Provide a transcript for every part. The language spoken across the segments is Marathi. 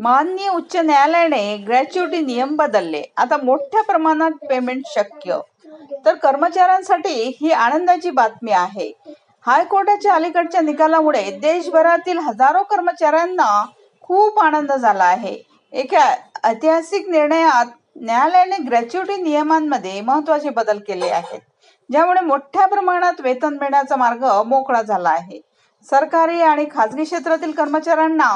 माननीय उच्च न्यायालयाने ग्रॅच्युटी नियम बदलले. आता मोठ्या प्रमाणात पेमेंट शक्य. तर कर्मचाऱ्यांसाठी ही आनंदाची बातमी आहे. हायकोर्टाच्या अलीकडच्या निकालामुळे देशभरातील हजारो कर्मचाऱ्यांना खूप आनंद झाला आहे. एका ऐतिहासिक निर्णयात न्यायालयाने ग्रॅच्युटी नियमांमध्ये महत्त्वाचे बदल केले आहेत ज्यामुळे मोठ्या प्रमाणात वेतन मिळण्याचा मार्ग मोकळा झाला आहे. सरकारी आणि खाजगी क्षेत्रातील कर्मचाऱ्यांना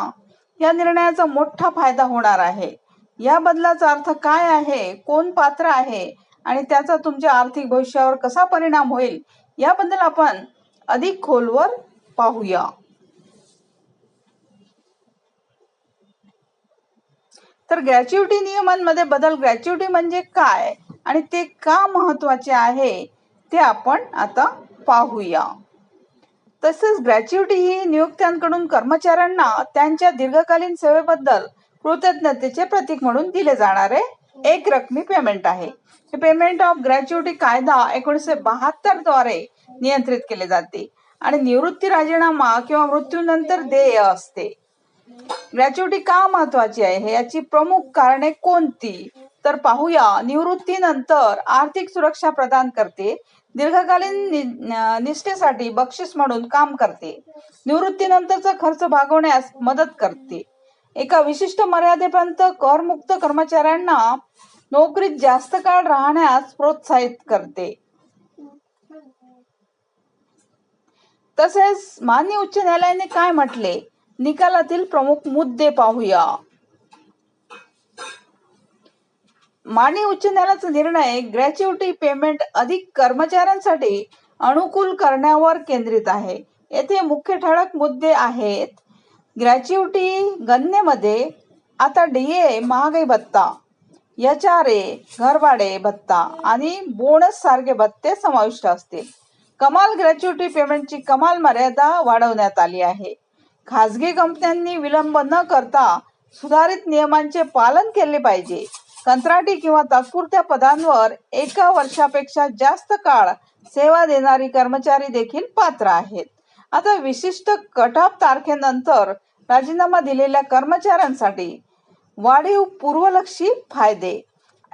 या निर्णयाचा मोठा फायदा होणार आहे. या बदलाचा अर्थ काय आहे? कोण पात्र आहे? आणि त्याचा तुमच्या आर्थिक भविष्यावर कसा परिणाम होईल? याबद्दल आपण अधिक खोलवर पाहूया. तर ग्रॅच्युटी नियमांमध्ये बदल ग्रॅच्युटी म्हणजे काय? आणि ते का महत्त्वाचे आहे? ते आपण आता पाहूया. तसेच ग्रॅच्युटी ही नियुक्त्यांकडून कर्मचाऱ्यांना त्यांच्या दीर्घकालीन सेवेबद्दल कृतज्ञतेचे प्रतीक म्हणून दिले जाणारे एक रकमी पेमेंट आहे. हे पेमेंट ऑफ ग्रॅच्युटी कायदा एकोणीसशे बहात्तरद्वारे नियंत्रित केले जाते आणि निवृत्ती राजीनामा किंवा मृत्यूनंतर देय असते. ग्रॅच्युटी का महत्वाची आहे? याची प्रमुख कारणे कोणती? तर पाहूया. निवृत्तीनंतर आर्थिक सुरक्षा प्रदान करते. दीर्घकालीन नि- निष्ठेसाठी बक्षीस म्हणून काम करते. निवृत्तीनंतरचा खर्च भागवण्यास मदत करते. एका विशिष्ट मर्यादेपर्यंत करमुक्त कर्मचाऱ्यांना नोकरीत जास्त काळ राहण्यास प्रोत्साहित करते. तसेच मान्य उच्च न्यायालयाने काय म्हटले? निकालातील प्रमुख मुद्दे पाहूया. मान्य उच्च न्यायालयाचा निर्णय ग्रॅच्युटी पेमेंट अधिक कर्मचाऱ्यांसाठी अनुकूल करण्यावर केंद्रित आहे. येथे मुख्य ठळक मुद्दे आहेत. ग्रॅच्युटी गणनेमध्ये आता डीए महागाई भत्ता एच आर ए घरभाडे भत्ता आणि बोनस सारखे भत्ते समाविष्ट असतील. कमाल ग्रॅच्युटी पेमेंटची कमाल मर्यादा वाढवण्यात आली आहे. खाजगी कंपन्यांनी विलंब न करता सुधारित नियमांचे पालन केले पाहिजे. कंत्राटी किंवा तात्पुरत्या पदांवर एका वर्षापेक्षा जास्त काळ सेवा देणारी कर्मचारी देखील पात्र आहेत. आता विशिष्ट कटाप तारखेनंतर राजीनामा दिलेल्या कर्मचाऱ्यांसाठी वाढीव पूर्वलक्षी फायदे.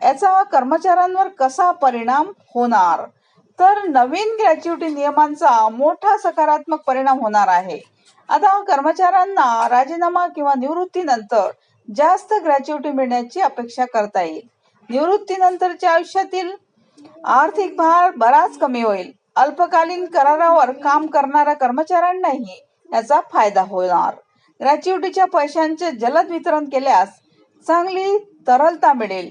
याचा कर्मचाऱ्यांवर कसा परिणाम होणार? तर नवीन ग्रॅच्युटी नियमांचा मोठा सकारात्मक परिणाम होणार आहे. आता कर्मचाऱ्यांना राजीनामा किंवा निवृत्तीनंतर जास्त ग्रॅच्युटी मिळण्याची अपेक्षा करता येईल. निवृत्तीनंतरच्या आयुष्यातील आर्थिक भार बराच कमी होईल. अल्पकालीन करारावर काम करणाऱ्या कर्मचाऱ्यांनाही याचा फायदा होणार. ग्रॅच्युटीच्या पैशांचे जलद वितरण केल्यास चांगली तरलता मिळेल.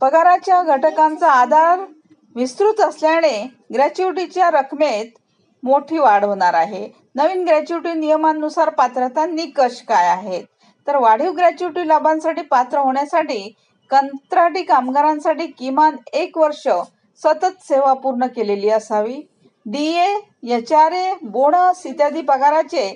पगाराच्या घटकांचा आधार विस्तृत असल्याने ग्रॅच्युटीच्या रकमेत मोठी वाढ होणार आहे. नवीन ग्रॅच्युटी नियमांनुसार पात्रता निकष काय आहेत? तर वाढीव ग्रॅच्युटी लाभांसाठी पात्र होण्यासाठी कंत्राटी कामगारांसाठी किमान एक वर्ष सतत सेवा पूर्ण केलेली असावी. DA H R A bonus इत्यादी पगाराचे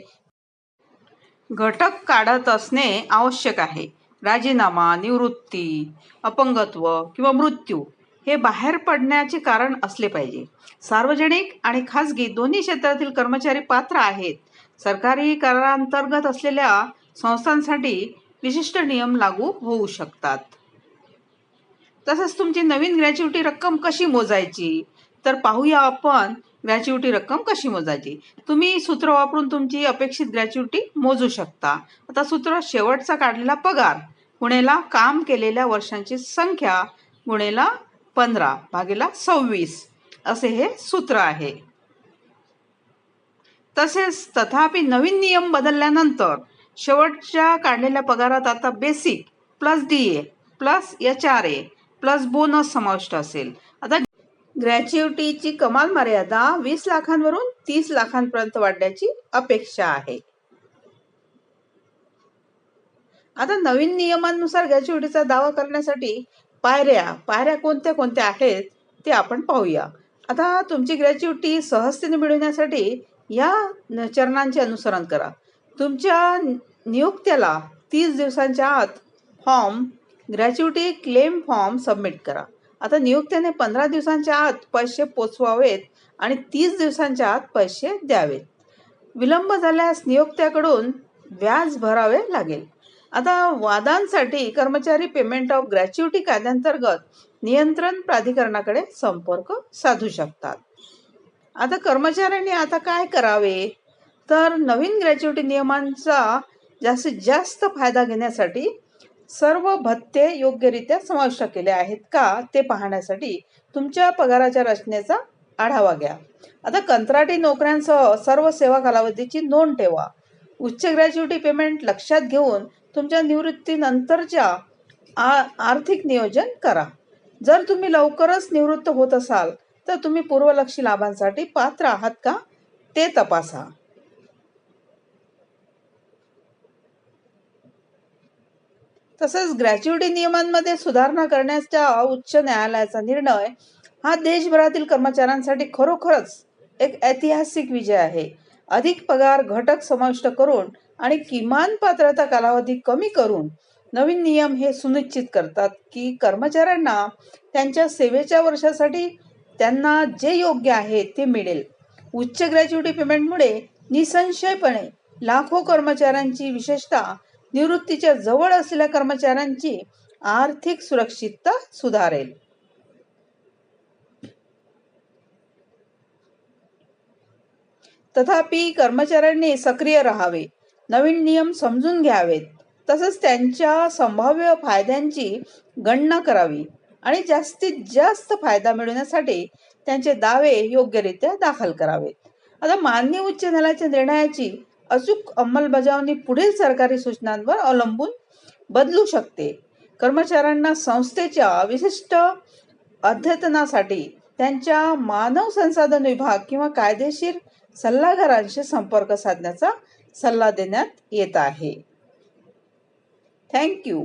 घटक काढत असणे आवश्यक आहे. राजीनामा निवृत्ती अपंगत्व किंवा मृत्यू हे बाहेर पडण्याचे कारण असले पाहिजे. सार्वजनिक आणि खाजगी दोन्ही क्षेत्रातील कर्मचारी पात्र आहेत. सरकारी करारांतर्गत असलेल्या संस्थांसाठी विशिष्ट नियम लागू होऊ शकतात. तसंच तुमची नवीन ग्रॅच्युटी रक्कम कशी मोजायची? तर पाहूया आपण ग्रॅच्युटी रक्कम कशी मोजायची. तुम्ही सूत्र वापरून तुमची अपेक्षित ग्रॅच्युटी मोजू शकता. आता सूत्र शेवटचा काढलेला पगार गुणेला काम केलेल्या वर्षांची संख्या गुणेला पंधरा भागेला सव्वीस. असे हे सूत्र आहे. तसेच तथापि नवीन नियम बदलल्यानंतर शेवटच्या काढलेल्या पगारात आता basic plus D A plus H R A plus bonus समाविष्ट असेल. आता ग्रॅच्युटीची कमाल मर्यादा वीस लाखांवरून तीस लाखांपर्यंत वाढण्याची अपेक्षा आहे. आता नवीन नियमांनुसार ग्रॅच्युटीचा दावा करण्यासाठी पायऱ्या पायऱ्या कोणत्या कोणत्या आहेत ते आपण पाहूया. आता तुमची ग्रॅच्युटी सहजतेने मिळवण्यासाठी या चरणांचे अनुसरण करा. तुमच्या नियोक्त्याला तीस दिवसांच्या आत form gratuity claim form submit करा. आता नियोक्त्याने पंधरा दिवसांच्या आत पैसे पोचवावेत आणि तीस दिवसांच्या आत पैसे द्यावेत. विलंब झाल्यास नियोक्त्याकडून व्याज भरावे लागेल. आता वादांसाठी कर्मचारी पेमेंट ऑफ ग्रॅच्युटी कायद्यांतर्गत नियंत्रण प्राधिकरणाकडे संपर्क साधू शकतात. आता कर्मचाऱ्यांनी आता काय करावे? तर नवीन ग्रॅच्युटी नियमांचा जास्तीत जास्त फायदा घेण्यासाठी सर्व भत्ते योग्यरित्या समाविष्ट केले आहेत का ते पाहण्यासाठी तुमच्या पगाराच्या रचनेचा आढावा घ्या. आता कंत्राटी नोकऱ्यांसह सर्व सेवा कालावधीची नोंद ठेवा. उच्च ग्रॅज्युएटी पेमेंट लक्षात घेऊन तुमच्या निवृत्तीनंतरच्या आ आर्थिक नियोजन करा. जर तुम्ही लवकरच निवृत्त होत असाल तर तुम्ही पूर्वलक्षी लाभांसाठी पात्र आहात का ते तपासा. तसंच ग्रॅच्युटी नियमांमध्ये सुधारणा करण्याच्या उच्च न्यायालयाचा निर्णय हा देशभरातील कर्मचाऱ्यांसाठी खरोखरच एक ऐतिहासिक विजय आहे. अधिक पगार घटक समाविष्ट करून आणि किमान पात्रता कालावधी कमी करून नवीन नियम हे सुनिश्चित करतात की कर्मचाऱ्यांना त्यांच्या सेवेच्या वर्षासाठी त्यांना जे योग्य आहे ते मिळेल. उच्च ग्रॅच्युटी पेमेंटमुळे निसंशयपणे लाखो कर्मचाऱ्यांची विशेषतः निवृत्तीच्या जवळ असलेल्या कर्मचाऱ्यांची आर्थिक सुरक्षितता सुधारेल. तथापि कर्मचाऱ्यांनी सक्रिय राहावे नवीन नियम समजून घ्यावेत तसंच त्यांच्या संभाव्य फायद्यांची गणना करावी आणि जास्तीत जास्त फायदा मिळवण्यासाठी त्यांचे दावे योग्यरित्या दाखल करावेत. आता मान्य उच्च न्यायालयाच्या निर्णयाची अचूक अंमलबजावणी पुढील सरकारी सूचनांवर अवलंबून बदलू शकते. कर्मचाऱ्यांना संस्थेच्या विशिष्ट अद्यतनासाठी त्यांच्या मानव संसाधन विभाग किंवा कायदेशीर सल्लागारांशी संपर्क साधण्याचा सल्ला देण्यात येत आहे. थँक्यू